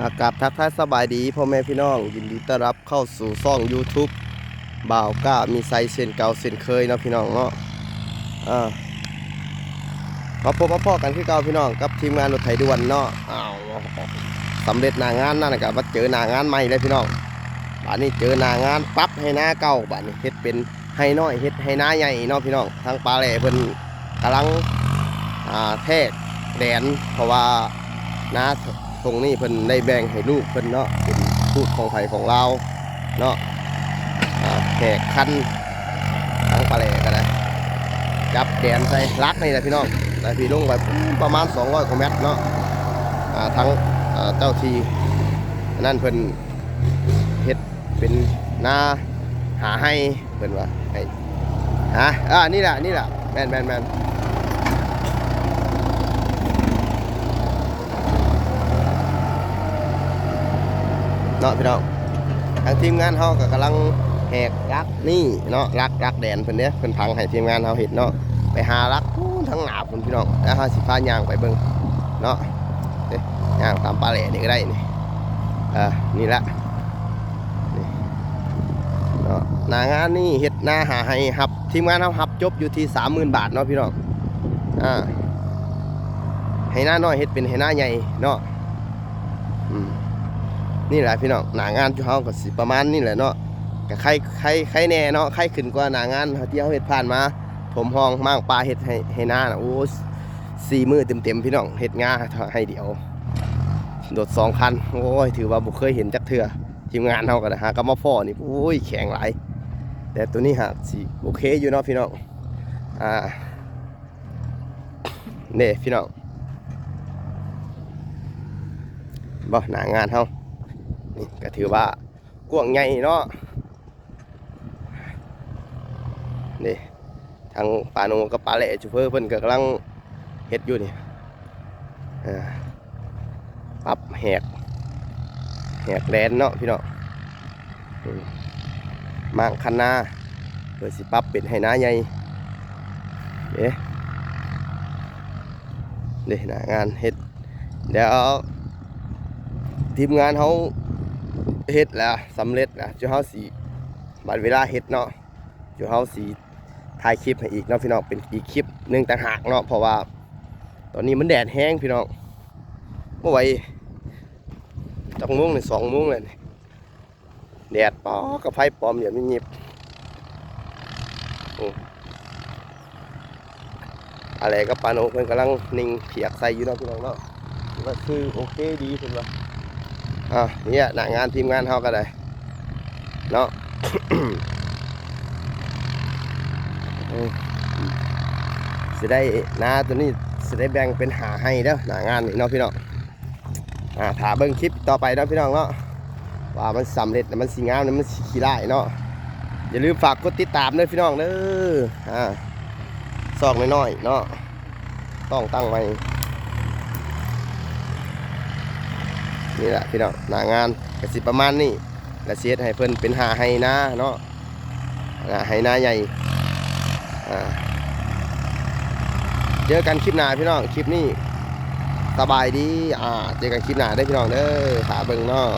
อากาศทักทายสบายดีพ่อแม่พี่น้อง ยินดีต้อนรับเข้าสู่ช่อง YouTube บ่าวก้ามีไซเส้นเก่าเส้นเคยเนาะพี่น้องเนาะอ่ามาพบมาพอกันคือเก่าพี่น้องกับทีมงานรถไถด่วนเนาะอ้าวสำเร็จหน้างานนั่นนะกับมาเจอหน้างานใหม่เลยพี่น้องบ้านนี้เจอหน้างานปั๊บให้หน้าเก่าบ้านนี้เฮ็ดเป็นให้น้อยเฮ็ดให้หน้าใหญ่เนาะพี่น้องทางปลาแหล่เพิ่นกำลังอ่าแทกแดนเพราะว่าหน้า ตรงนี้เพิ่นได้แบ่งให้ลูกเพิ่นเนาะเป็นพูดของไผของเราเนาะแขกคันทั้งปลาแหลกันนะจับแดนใส่ลักนี่แหละพี่น้องแต่พี่ลุงไปประมาณ 200กว่าเมตรเนาะทั้งเจ้าทีนั่นเพิ่นเฮ็ดเป็นนาหาให้เพิ่นว่าให้ฮะอ่านี่แหละนี่แหละแมนแมนแมน เนาะพี่น้องทางทีมงานเฮาก็กำลังแหกรักนี่เนาะรักรักแดนเพิ่นเด้เพิ่นพังให้ทีมงานเฮาเห็นเนาะไปหารักทั้งหนาพุ่นพี่น้องแล้วเฮาสิพาย่างไปเบิ่งเนาะย่างตามปลาแหล่นี่ก็ได้นี่เออนี่ละนี่เนาะหน้างานนี่เฮ็ดหน้าหาให้ครับทีมงานเฮาหับจบอยู่ที่30,000บาทเนาะพี่น้องอ่าให้หน้าน้อยเฮ็ดเป็นให้หน้าใหญ่เนาะอืม นี่แหละพี่น้องหนางานจุเฮาก็สิประมาณนี่แหละเนาะก็ใครใครใครแน่เนาะใครขึ้นกว่าหนางานที่เฮาเฮ็ดผ่านมา ผมห้องมางปลาเฮ็ดให้ให้หน้าน่ะโอ้สี่มือเต็มๆพี่น้องเฮ็ดงาให้เดียวโดดสองคันโอ้ยถือว่าบ่เคยเห็นจักเทื่อทีมงานเฮาก็นะฮะก็มาพ่อนี่โอ้ยแข็งหลายแต่ตัวนี้หากสิโอเคอยู่เนาะพี่น้องอ่าเนี่พี่น้องบ่หนางานเฮา นี่ก็ถือว่ากว้างใหญ่เนาะนี่ทางปาโนกับปลาแหล่จูเฟอร์เพิ่นก็กำลังเฮ็ดอยู่นี่อับแหกแหกแดนเนาะพี่เนาะมางคันนาเพื่อสิปรับเป็นให้น้าใหญ่เอ๊ะนี่หน้างานเฮ็ดเดี๋ยวทีมงานเขา เฮ็ดแล้วสำเร็จแล้วจุเฮาสีบัดเวลาเฮ็ดเนาะจุเฮาสีถ่ายคลิปให้อีกเนาะพี่น้องเป็นอีกคลิปหนึ่งต่างหากเนาะเพราะว่า ตอนนี้มันแดดแห้งพี่น้องเมื่อไหวจักโมุ้งเลยสองมุ้งเลยแดดปอกับไฟปลอมอย่ามียิบอะไรก็ปานโอเพิ่นกำลังนิ่งเพียกใส่อยู่เนาะพี่น้องเนาะถือว่าคือโอเคดีเพิ่นว่า อะเนี่ยหน้างานทีมงานเขาก็ได้เนาะสิได้นาตัวนี้สิได้แบ่งเป็นหาให้เด้อหน้างานนี่เนาะพี่น้องอ่าถาเบิ่งคลิปต่อไปเนาะพี่น้องเนาะว่ามันสำเร็จแล้วมันสีงามมันสีขี้ได้เนาะอย่าลืมฝากกดติดตามด้วยพี่น้องเด้ออ่าซอกน้อยๆเนาะต้องตั้งไว้ นี่แหละพี่น้องหน้างานกสิประมาณนี้และเสียดให้เพิ่นเป็นหาให้นาเนาะหาให้นาใหญ่เจอกันคลิปหน้าพี่น้องคลิปนี้สบายดีอ่าเจอกันคลิปหน้าได้พี่น้องเด้อขาเบิ่งเนาะ